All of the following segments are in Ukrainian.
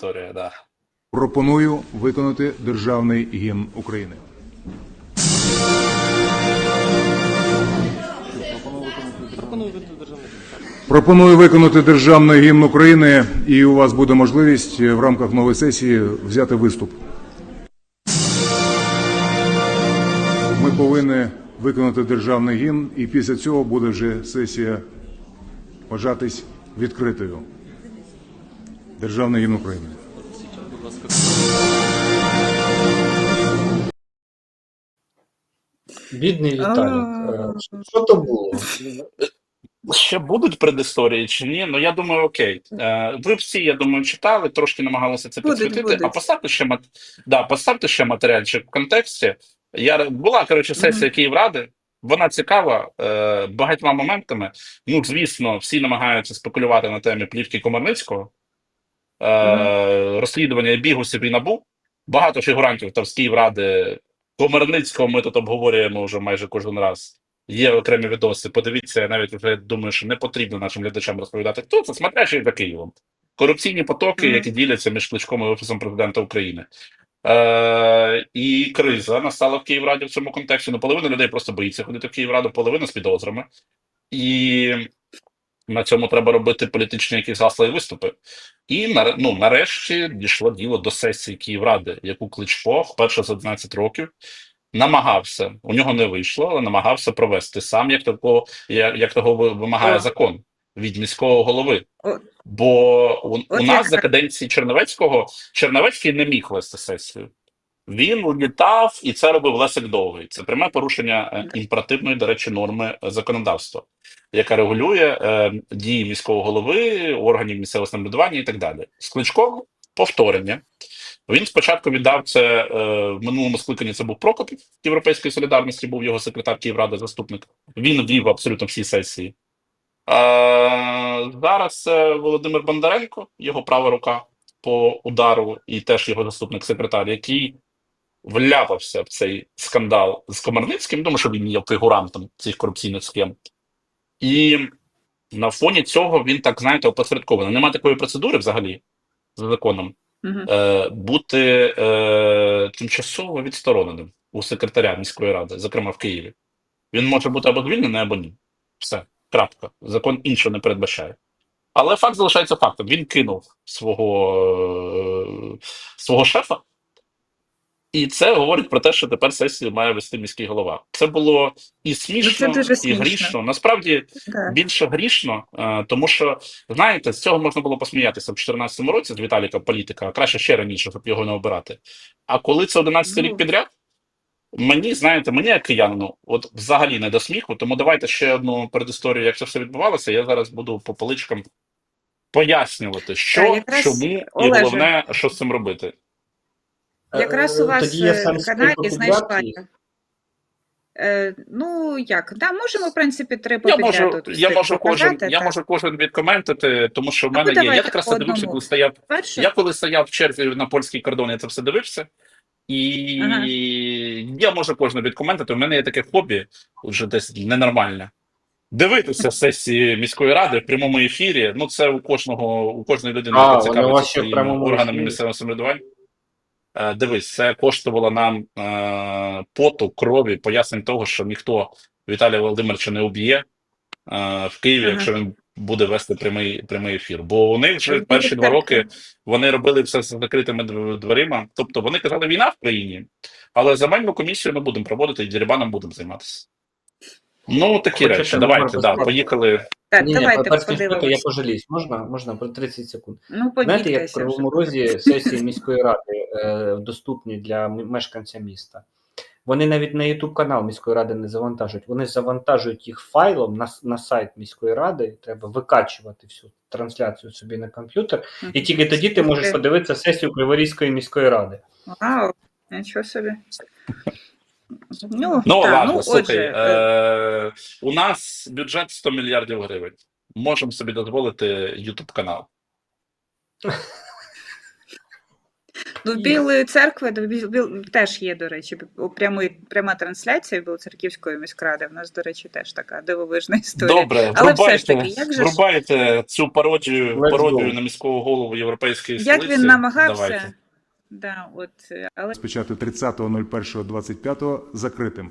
предісторія, да. Пропоную виконати державний гімн України. Пропоную виконати державний гімн України, і у вас буде можливість в рамках нової сесії взяти виступ. Ми повинні виконати державний гімн, і після цього буде вже сесія вважатись відкритою. Державний гімн України. Бідний Віталік. Е, Що то було? Ще будуть предісторії чи ні? Ну я думаю, окей. Е, ви всі, я думаю, читали, трошки намагалися це підсвітити. А поставте ще мат... да, поставте ще матеріальчик в контексті. Я була коротше сесія Київради. Вона цікава е, багатьма моментами. Ну, звісно, всі намагаються спекулювати на темі плівки Комарницького, е, розслідування бігусів і набу. Багато фігурантів там з Київради Комарницького ми тут обговорюємо вже майже кожен раз. Є окремі відоси. Подивіться, я навіть вже думаю, що не потрібно нашим глядачам розповідати, хто це, смотрячий за Києвом. Корупційні потоки, Мгм. які діляться між Кличком і Офісом президента України. Е, і криза настала в Київраді в цьому контексті. Ну, половина людей просто боїться ходити в Київраду, половина з підозрами. І на цьому треба робити політичні якісь гасла і виступи. І ну, нарешті дійшло діло до сесії Київради, яку Кличко вперше за 11 років намагався. У нього не вийшло, але намагався провести сам, як того, як, як того вимагає закон від міського голови. Бо у, у нас за каденції Черновецького Черновецький не міг вести сесію. Він літав і це робив Лесик Довгий. Це пряме порушення е, імперативної, до речі, норми е, законодавства, яка регулює е, дії міського голови, органів місцевого самоврядування і так далі. З Кличком повторення. Він спочатку віддав це е, в минулому скликанні. Це був Прокопів Європейської солідарності, був його секретар Київради, заступник. Він вів абсолютно всі сесії. Е, зараз це Володимир Бондаренко, його права рука по удару, і теж його заступник секретар, який вляпався в цей скандал з Комарницьким, тому що він є фігурантом цих корупційних схем. І на фоні цього він так, знаєте, опосередковано. Немає такої процедури взагалі за законом Мгм. е, бути е, тимчасово відстороненим у секретаря міської ради, зокрема в Києві. Він може бути або звільнений, або ні. Все, крапка. Закон іншого не передбачає. Але факт залишається фактом. Він кинув свого, е, свого шефа, і це говорить про те, що тепер сесію має вести міський голова. Це було і смішно, Ну, дуже і смішно. грішно. Насправді Да. більше грішно, е, тому що знаєте, з цього можна було посміятися в 2014 році з Віталіка політика, а краще ще раніше, щоб його не обирати. А коли це 11 Ну. рік підряд, мені знаєте, мені як киянину, от взагалі не до сміху. Тому давайте ще одну передісторію, як це все відбувалося. Я зараз буду по поличкам пояснювати, що, Так, чому і головне, що з цим робити. Якраз у Е, вас е, в каналі їх. я. Е, ну як, да, можемо, в принципі, три Я можу, я можу кожен, показати, я можу кожен відкоментити, тому що в Ну, мене є. Я якраз це дивився, коли стояв Перше, Я коли стояв в черзі на польський кордон, я це все дивився. І Ага. я можу кожного відкоментити. У мене є таке хобі, вже десь ненормальне. Дивитися сесії міської ради в прямому ефірі. Ну, це у кожного, у кожної людини, А, яка цікавиться органами місцевого самоврядування. Е, Дивись, це коштувало нам е, поту, крові, пояснень того, що ніхто Віталія Володимировича не уб'є е, в Києві, Ага. якщо він буде вести прямий, прямий ефір. Бо вони вже перші два роки вони робили все з закритими дверима. Тобто вони казали, війна в країні, але земельну комісію ми будемо проводити і дерибаном будемо займатися. Ну, такі Хочете речі. Давайте, да, поїхали. так, Ні, ні, давайте перш ніж я подивимось. пожаліюсь. Можна? Можна про 30 секунд. Ну, Знаєте, як в. Кривому Розі сесії міської ради е, доступні для мешканця міста. Вони навіть на YouTube канал міської ради не завантажують. Вони завантажують їх файлом на, на сайт міської ради. Треба викачувати всю трансляцію собі на комп'ютер, і тільки тоді ти можеш подивитися сесію Криворізької міської ради. Вау, нічого собі. Ну, Ну, так, ладно, ну, слухай. отже, е, Е- у нас бюджет 100 мільярдів гривень. Можемо собі дозволити YouTube канал. Ну, в Білої церкви до Біл- Біл- теж є, до речі, прямий, пряма трансляція Білоцерківської міськради. В нас, до речі, теж така дивовижна історія. Добре, Але все ж врубайте, таки, як же ж- врубайте цю пародію, Let's пародію на міського голову європейської Як столиці. він намагався, Давайте. Да, от, е, але Розпочати 30.01.25 закритим.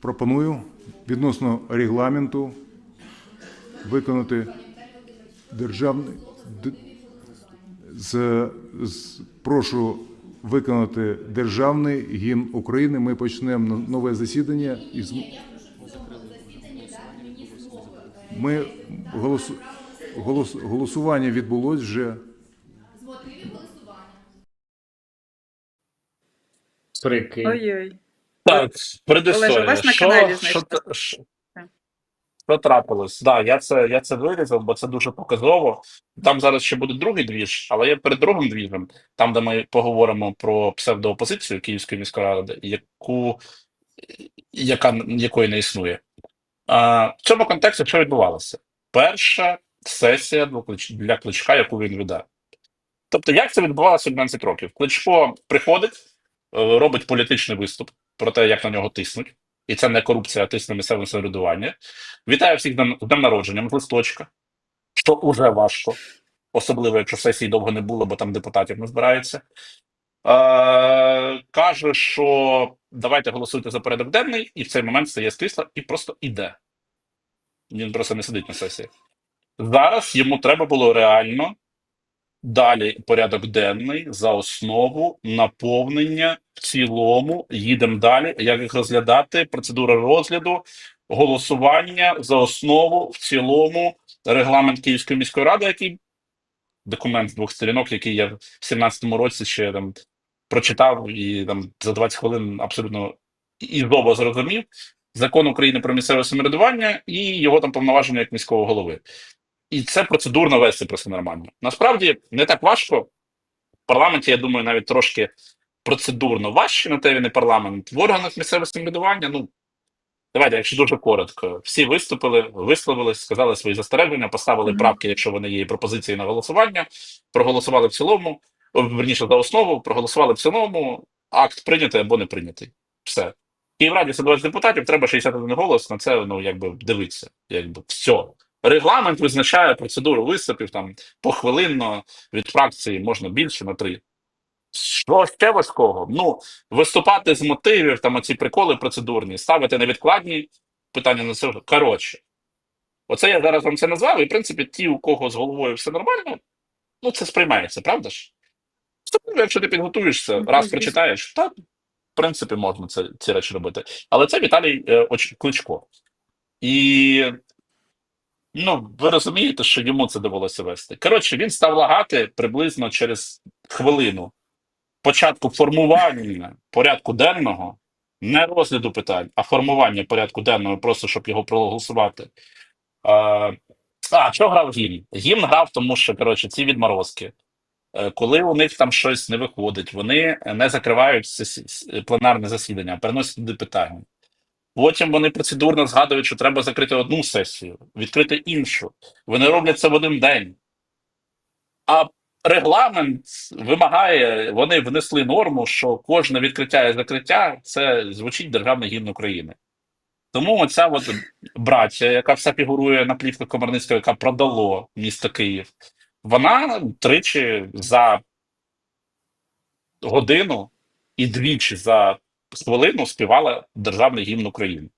Пропоную відносно регламенту виконати державний. З, з, прошу виконати державний гімн України. Ми почнемо нове засідання із. Ми голосу, голос, голосування відбулось вже. Прикинь. ой-ой. Так, Олеже, предісторія. у вас на Що, каналі що, та- що, Так. що трапилось? Да, я це, я це вирізав, бо це дуже показово. Там зараз ще буде другий двіж, але я перед другим двіжем, там, де ми поговоримо про псевдоопозицію Київської міської ради, яку, яка, якої не існує. А, в цьому контексті що відбувалося? Перша сесія для Клич- для Кличка, яку він веде. Тобто, як це відбувалося 11 років? Кличко приходить, робить політичний виступ про те, як на нього тиснуть, і це не корупція, а тисне місцеве самоврядування. Вітаю всіх з днем народженням з листочка, що уже важко, особливо якщо сесії довго не було, бо там депутатів не збирається. Е, каже, що давайте голосуйте за порядок денний, і в цей момент стає крісла і просто іде. Він просто не сидить на сесії. Зараз йому треба було реально далі порядок денний за основу, наповнення в цілому. Їдемо далі. Як їх розглядати? Процедура розгляду, голосування за основу в цілому, регламент Київської міської ради, який документ з двох сторінок, який я в 17-му році ще там прочитав і там за 20 хвилин абсолютно і знову зрозумів. Закон України про місцеве самоврядування і його там повноваження як міського голови. І це процедурно вести просто нормально. Насправді не так важко. В парламенті, я думаю, навіть трошки процедурно важче, на те він і парламент. В органах місцевого самоврядування, ну давайте, якщо дуже коротко, всі виступили, висловились, сказали свої застереження, поставили Мгм. правки, якщо вони є, і пропозиції на голосування, проголосували в цілому, верніше за основу, проголосували в цілому, акт прийнятий або не прийнятий. Все. Київраді 120 депутатів, треба 61 голос, на це ну якби дивитися. Якби все. Регламент визначає процедуру виступів там похвилинно від фракції можна більше на три. Що ще важкого? Ну, виступати з мотивів, там оці приколи процедурні, ставити невідкладні питання на це. Коротше, оце я зараз вам це назвав, і в принципі, ті, у кого з головою все нормально, ну це сприймається, правда ж? Тобто, якщо ти підготуєшся, Ну, раз прочитаєш, так, в принципі, можна це, ці речі робити. Але це Віталій е, Оч- Кличко. І ну, ви розумієте, що йому це довелося вести. Коротше, він став лагати приблизно через хвилину початку формування порядку денного, не розгляду питань, а формування порядку денного, просто щоб його проголосувати. А, а що грав гімн? Гімн грав, тому що коротше, ці відморозки. Е, Коли у них там щось не виходить, вони не закривають пленарне засідання, переносять туди питання. Потім вони процедурно згадують, що треба закрити одну сесію, відкрити іншу. Вони роблять це в один день. А регламент вимагає, вони внесли норму, що кожне відкриття і закриття це звучить державний гімн України. Тому оця от браття, яка вся фігурує на плівках Комарницького, яка продало місто Київ, вона тричі за годину і двічі за хвилину співала державний гімн України.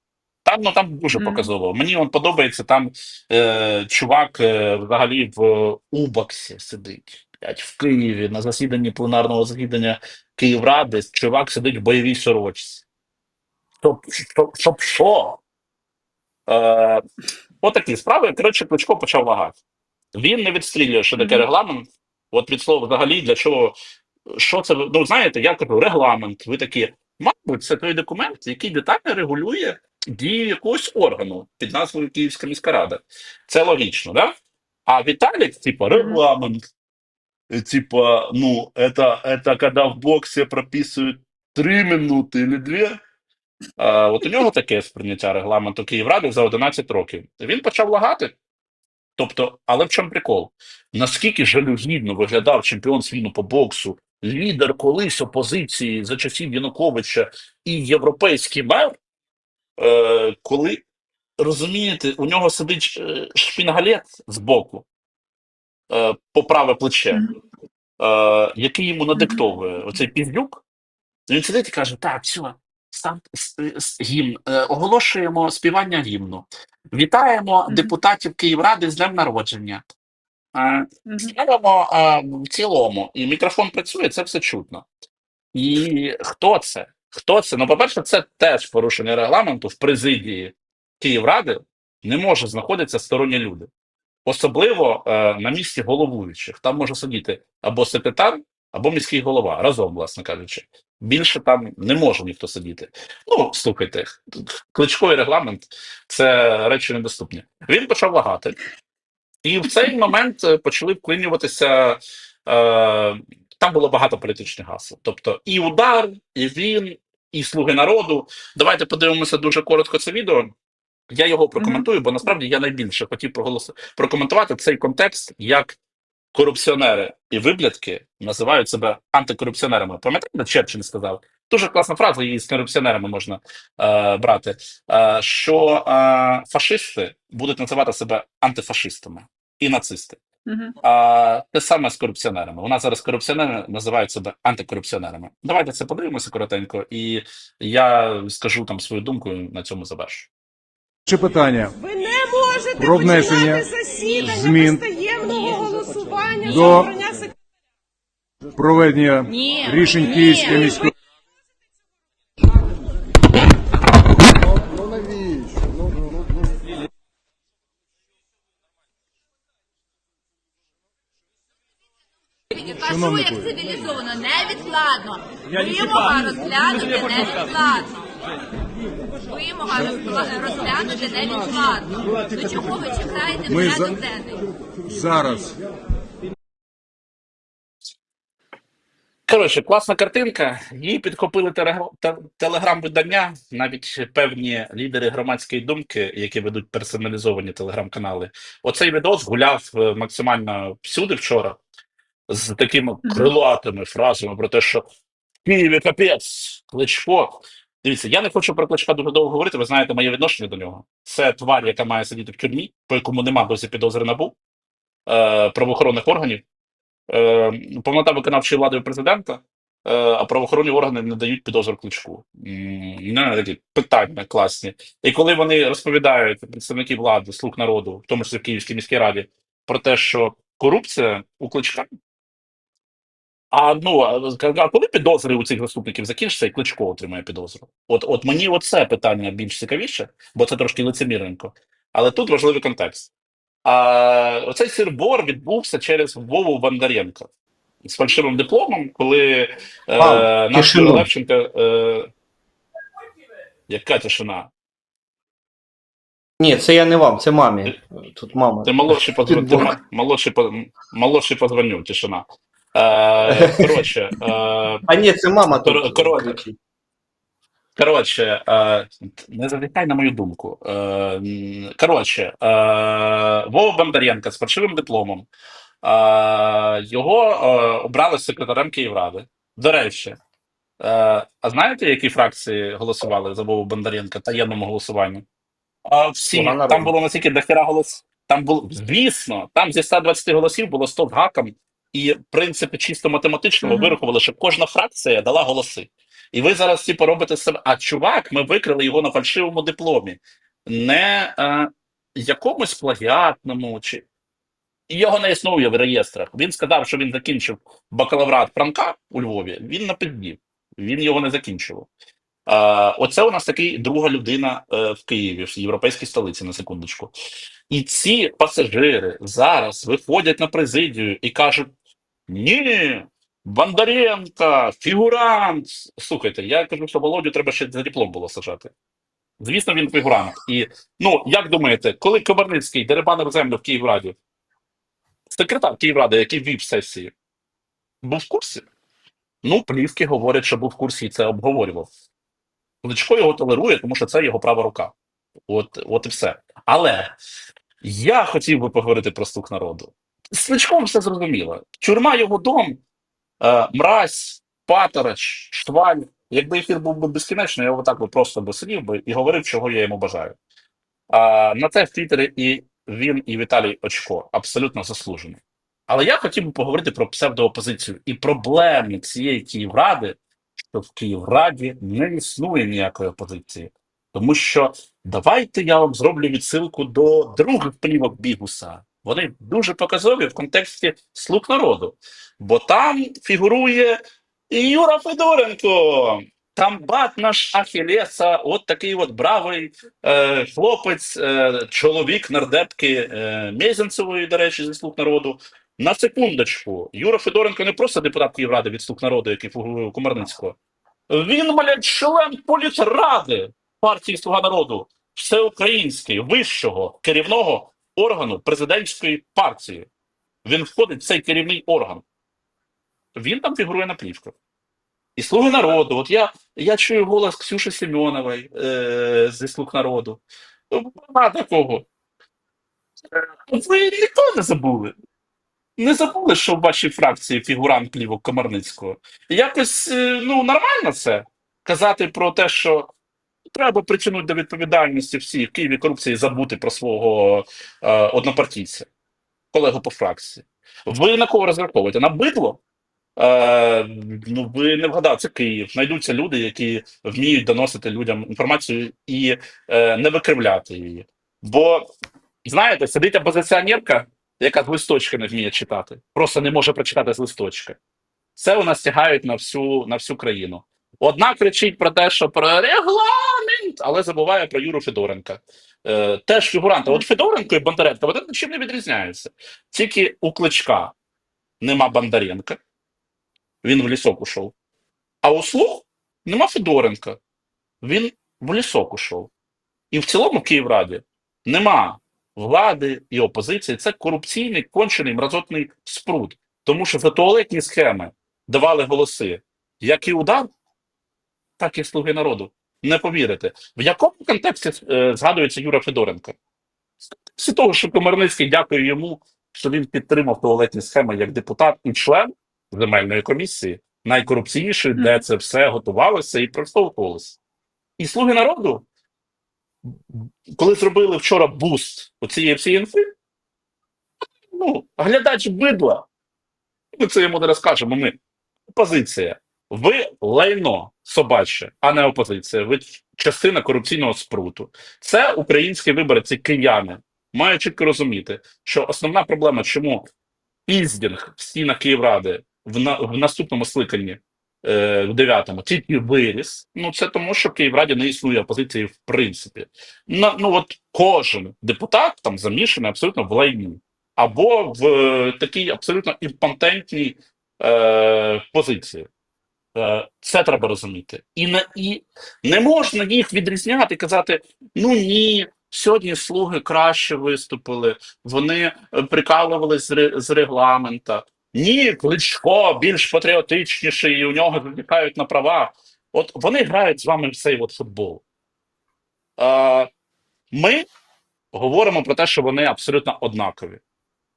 Там ну там дуже Мгм. показово. Мені он подобається там е, чувак е, взагалі в Убаксі сидить. Блядь, В Києві на засіданні пленарного засідання Київради. Чувак сидить в бойовій сорочці. Щоб, щоб, щоб що? Е, отакі справи. Коротше, Кличко почав лагати. Він не відстрілює, що таке регламент. От від слова взагалі для чого. Що це? Ну, знаєте, я кажу, регламент. Ви такі, мабуть, це той документ, який детально регулює дію якогось органу під назвою Київська міська рада. Це логічно, да? А Віталік, типа, регламент. Э, Типа, ну, это, это когда в боксе прописывают три минути или дві. А, от у нього таке сприйняття регламенту Київради за 11 років. Він почав лагати. Тобто, але в чому прикол? Наскільки жалюгідно виглядав чемпіон світу по боксу лідер колись опозиції за часів Януковича і європейський мер, е, коли розумієте, у нього сидить е, шпінгалет збоку е, по праве плече, е, який йому надиктовує оцей піздюк, він сидить і каже: так, все, став с- с- гімн, е, оголошуємо співання гімну. Вітаємо депутатів Київради з днем народження. Е, Ставимо е, в цілому, і мікрофон працює, це все чутно. І хто це? Хто це? Ну, по-перше, це теж порушення регламенту в президії Київради не може знаходитися сторонні люди. Особливо е, на місці головуючих. Там може сидіти або секретар, або міський голова, разом, власне кажучи. Більше там не може ніхто сидіти. Ну, слухайте, кличковий регламент це речі недоступні. Він почав лагати. І в цей момент е, почали вклинюватися. Е, там було багато політичних гасел. Тобто і удар, і він, і слуги народу. Давайте подивимося дуже коротко це відео. Я його прокоментую, бо насправді я найбільше хотів проголос... прокоментувати цей контекст, як корупціонери і виблядки називають себе антикорупціонерами. Пам'ятаєте, Черчилль сказав? Дуже класна фраза, її з корупціонерами можна е, брати. Е, що е, фашисти будуть називати себе антифашистами і нацисти. А те саме з корупціонерами. У нас зараз корупціонери називають себе антикорупціонерами. Давайте це подивимося коротенько, і я скажу там свою думку на цьому завершу. Чи питання Ви не можете Про внесення засідання змін без таємного голосування до- за проведення Ні, рішень ні. Київської міської Кажу, як цивілізовано, невідкладно. Вимога розглянути невідкладно. Вимога розглянути невідкладно. Ну чого ви чекаєте порядок за- денний? зараз. Коротше, класна картинка. Її підхопили телеграм-видання, навіть певні лідери громадської думки, які ведуть персоналізовані телеграм-канали. Оцей відос гуляв е, максимально всюди вчора з такими крилатими фразами про те, що в Києві капець, Кличко. Дивіться, я не хочу про Кличка дуже довго говорити. Ви знаєте моє відношення до нього. Це тварь, яка має сидіти в тюрмі, по якому нема досі підозри набу е, правоохоронних органів. Е, повнота виконавчої влади президента, е, а правоохоронні органи не дають підозру кличку. Не такі питання класні. І коли вони розповідають представники влади, слуг народу, в тому числі в Київській міській раді, про те, що корупція у кличка. А ну а коли підозри у цих заступників закінчаться, і кличко отримає підозру? От, от мені оце питання більш цікавіше, бо це трошки лицемірненько. Але тут важливий контекст. А оцей сирбор відбувся через Вову Бондаренка з фальшивим дипломом, коли е, наш. Левченко. Е, яка тишина? Ні, це я не вам, це мамі. Тут мама. Ти молодший позвоню. Молодший, молодший позвоню, тишина. Е, коротше, е, А ні, це мама Кор- тут. Коротше, е, не завітай на мою думку. Е, коротше, е, Вова Бондаренко з фальшивим дипломом. Е, його е, обрали секретарем Київради. До речі, е, а знаєте, які фракції голосували за Вову Бондаренка таємному голосуванню? А, всі. Там було настільки дохера голос. Там було, звісно, там зі 120 голосів було 100 з гаком, і в принципі чисто математично ми Мгм. вирахували, що кожна фракція дала голоси. І ви зараз всі поробите себе. А чувак, ми викрили його на фальшивому дипломі, не е, якомусь плагіатному чи його не існує в реєстрах. Він сказав, що він закінчив бакалаврат Франка у Львові. Він на напиздів, він його не закінчував. Е, оце у нас такий друга людина е, в Києві, в європейській столиці, на секундочку. І ці пасажири зараз виходять на президію і кажуть: ні, Бондаренко, фігурант. Слухайте, я кажу, що Володю треба ще за диплом було сажати. Звісно, він фігурант. І ну, як думаєте, коли Кобарницький деребанив землю в Київраді, секретар Київради, який вів сесії, був в курсі? Ну, плівки говорять, що був в курсі і це обговорював. Кличко його толерує, тому що це його права рука. От, от і все. Але я хотів би поговорити про слух народу. З Кличком все зрозуміло. Тюрма його дом, Е, мразь, патерач, шваль. Якби ефір був би безкінечний, я отак би просто би сидів би і говорив, чого я йому бажаю. А, на це в Твіттері і він, і Віталій Очко абсолютно заслужено. Але я хотів би поговорити про псевдоопозицію і проблеми цієї Київради, що в Київраді не існує ніякої опозиції. Тому що давайте я вам зроблю відсилку до других плівок Бігуса. Вони дуже показові в контексті слуг народу, бо там фігурує і Юра Федоренко. Там бат наш Ахілеса, от такий от бравий е, хлопець, е, чоловік нардепки е, Мезенцевої, до речі, зі слуг народу. На секундочку, Юра Федоренко не просто депутат Київради від слуг народу, який фігурує у Комарницького. Він, блядь, член політради партії Слуга народу, всеукраїнської, вищого керівного органу президентської партії. Він входить в цей керівний орган. Він там фігурує на плівках. І слуги народу. От я, я чую голос Ксюші Семенової е, зі слуг народу. Нема такого. Е, Ви ніхто не забули. Не забули, що в вашій фракції фігурант плівок Комарницького. Якось е, ну, нормально це казати про те, що треба притягнути до відповідальності всі в Києві корупції забути про свого е, однопартійця, колегу по фракції. Ви на кого розраховуєте? На бидло? Е, ну, ви не вгадали, це Київ. Знайдуться люди, які вміють доносити людям інформацію і е, не викривляти її. Бо, знаєте, сидить опозиціонерка, яка з листочка не вміє читати, просто не може прочитати з листочка. Це у нас тягають на всю, на всю країну. Одна кричить про те, що про регламент, але забуває про Юру Федоренка. Е, теж фігуранти. От Федоренко і Бондаренко вони нічим не відрізняються. Тільки у кличка нема Бондаренка, він в лісок ушов. А у слуг нема Федоренка, він в лісок ушов. І в цілому Київраді нема влади і опозиції. Це корупційний, кончений мразотний спрут. Тому що за туалетні схеми давали голоси як і удар, так і слуги народу. Не повірите. В якому контексті е, згадується Юра Федоренко? Контексті того, що Комарницький дякує йому, що він підтримав туалетні схеми як депутат і член земельної комісії, найкорупційнішої, де це все готувалося і проштовхувалося. І слуги народу, коли зробили вчора буст у цієї всієї інфи, ну, глядач бидла, ми це йому не розкажемо. Ми опозиція. Ви лайно собаче, а не опозиція. Ви частина корупційного спруту. Це українські виборці, кияни мають чітко розуміти, що основна проблема, чому піздінг в стінах Київради в, на, в наступному скликанні, е, в дев'ятому, тільки виріс. Ну це тому, що в Київраді не існує опозиції в принципі. На, ну от кожен депутат там замішаний абсолютно в лайні або в е, такій абсолютно імпотентній е, позиції. Е, Це треба розуміти. І не, і не можна їх відрізняти і казати: ну ні, сьогодні слуги краще виступили, вони е, прикалувались з регламента. Ні, Кличко більш патріотичніший, і у нього виникають на права. От вони грають з вами в цей от футбол. Е, ми говоримо про те, що вони абсолютно однакові.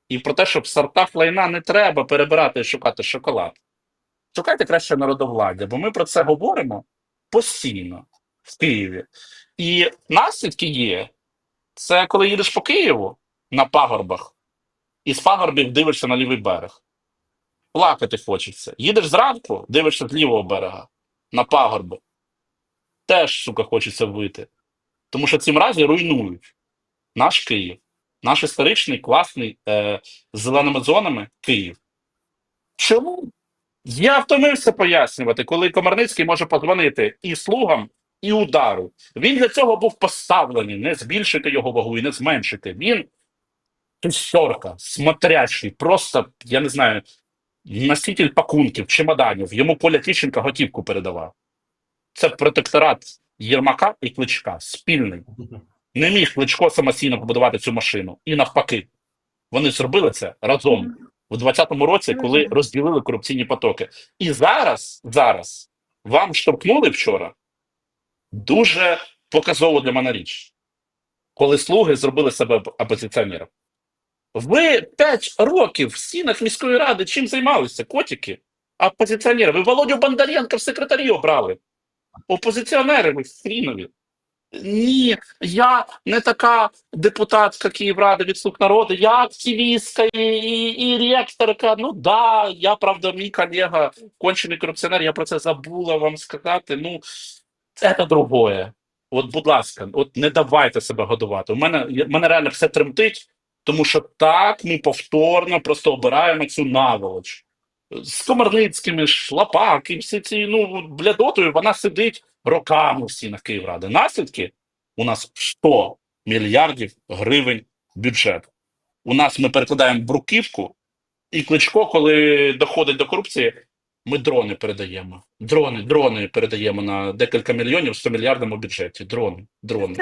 І про те, що в сортах лайна не треба перебирати і шукати шоколад. Шукайте краще народовладдя, бо ми про це говоримо постійно в Києві. І наслідки є. Це коли їдеш по Києву на пагорбах, і з пагорбів дивишся на лівий берег. Плакати хочеться. Їдеш зранку, дивишся з лівого берега на пагорби. Теж, сука, хочеться вийти. Тому що ці мразі руйнують наш Київ, наш історичний, класний е, з зеленими зонами Київ. Чому? Я втомився пояснювати, коли Комарницький може подзвонити і слугам, і удару. Він для цього був поставлений не збільшити його вагу і не зменшити. Він тусьорка, смотрящий, просто, я не знаю, носитель пакунків, чемоданів. Йому Коля Тищенко готівку передавав. Це протекторат Єрмака і Кличка, спільний. Не міг Кличко самостійно побудувати цю машину. І навпаки, вони зробили це разом в 2020 році, коли розділили корупційні потоки. І зараз, зараз вам штовхнули вчора дуже показово для мене річ, коли слуги зробили себе оп- опозиціонером. Ви 5 років в стінах міської ради чим займалися, котики? Опозиціонери. Ви Володю Бондаренка в секретарі обрали. Опозиціонери, ви хрінові. Ні, я не така депутатська Київрада від слуг народу, я активістка і, і, і ректорка. Ну да, я правда, мій колега, кончений корупціонер, я про це забула вам сказати. Ну, це другое. От, будь ласка, от не давайте себе годувати. У мене, мене реально все тремтить, тому що так ми повторно просто обираємо цю наволоч. З Комарницькими, Шлапак і всі ці, ну, блядотою, вона сидить роками в стінах Київради. Наслідки у нас 100 мільярдів гривень бюджет. У нас ми перекладаємо бруківку, і Кличко, коли доходить до корупції, ми дрони передаємо. Дрони, дрони передаємо на декілька мільйонів в 100 мільярдному бюджеті. Дрони, дрони.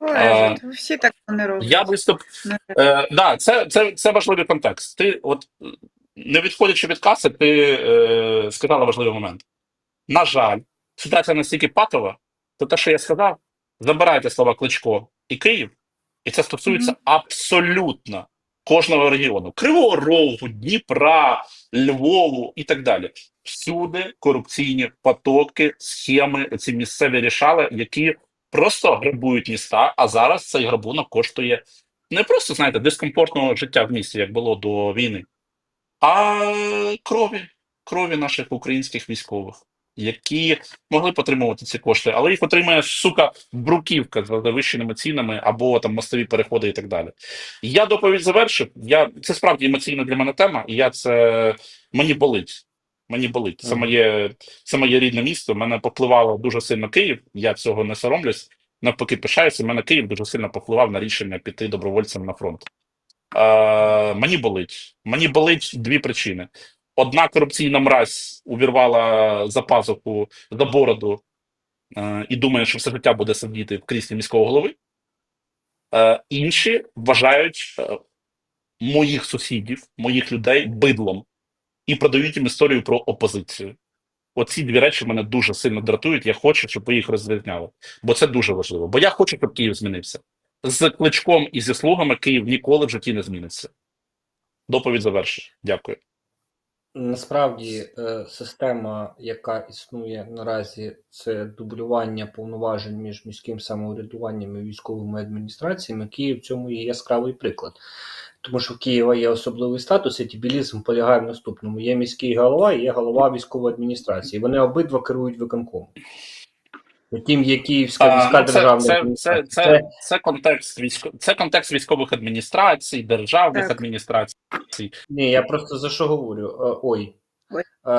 Ой, всі так не роблять. Я виступ. Ну, Е, да, це, це, це важливий контекст. Ти, от, не відходячи від каси, ти е, сказала важливий момент. На жаль, ситуація настільки патова, то те, що я сказав, забирайте слова Кличко і Київ, і це стосується абсолютно кожного регіону: Кривого Рогу, Дніпра, Львову і так далі. Всюди корупційні потоки, схеми, ці місцеві рішали, які просто грабують міста. А зараз цей грабунок коштує не просто, знаєте, дискомфортного життя в місті, як було до війни, а крові, крові наших українських військових, які могли б отримувати ці кошти, але їх отримує сука бруківка за завищеними цінами або там мостові переходи і так далі. Я доповідь завершив. Я це справді емоційна для мене тема, і я це мені болить. Мені болить. Це моє, це моє рідне місто. Мене попливало дуже сильно Київ. Я цього не соромлюсь. Навпаки, пишаюся. Мене Київ дуже сильно попливав на рішення піти добровольцем на фронт. Е, мені болить. Мені болить дві причини. Одна корупційна мразь увірвала за пазуху за бороду е, і думає, що все життя буде сидіти в кріслі міського голови. Е, інші вважають е, моїх сусідів, моїх людей бидлом і продають їм історію про опозицію. Оці дві речі мене дуже сильно дратують. Я хочу, щоб ви їх розрізняли. Бо це дуже важливо. Бо я хочу, щоб Київ змінився. З кличком і зі слугами Київ ніколи в житті не зміниться. Доповідь завершую. Дякую. Насправді е, система, яка існує наразі, це дублювання повноважень між міським самоврядуванням і військовими адміністраціями. Київ в цьому є яскравий приклад. Тому що в Києва є особливий статус, і тібілізм полягає в наступному: є міський голова і є голова військової адміністрації. Вони обидва керують виконкомом. Втім, є Київська А, міська це, державна це, це, це, це, контекст військо... це контекст військових адміністрацій, державних Так. адміністрацій. Ні, я просто за що говорю? Е, Ой. Ой. Е,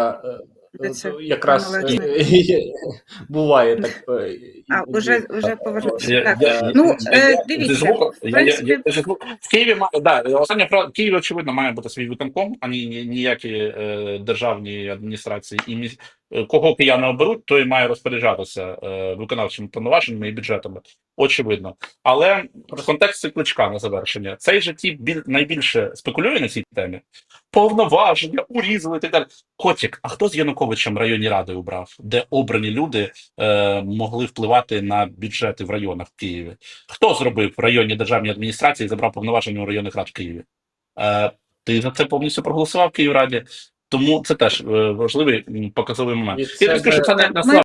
е, це? Якраз буває так. А, уже, уже повернувся. Я- Так. я- Ну, дивіться, в я- я- я- В Києві да, остання фраза Києві, очевидно, має бути свій виконком, а ні, ні- ніякі е, державні адміністрації. І міс... е, кого кияни оберуть, той має розпоряджатися е, виконавчими повноваженнями і бюджетами. Очевидно. Але в контексті кличка на завершення цей же ті біль... найбільше спекулює на цій темі. Повноваження, урізали і так далі. Котік, а хто з Януковичем районні ради обрав, де обрані люди е, могли впливати на бюджети в районах в Києві? Хто зробив районні державні адміністрації і забрав повноваження у районних рад в Києві? Е, ти за це повністю проголосував в Київраді. Тому це теж е, важливий показовий момент. Це, Я не скажу, що це не на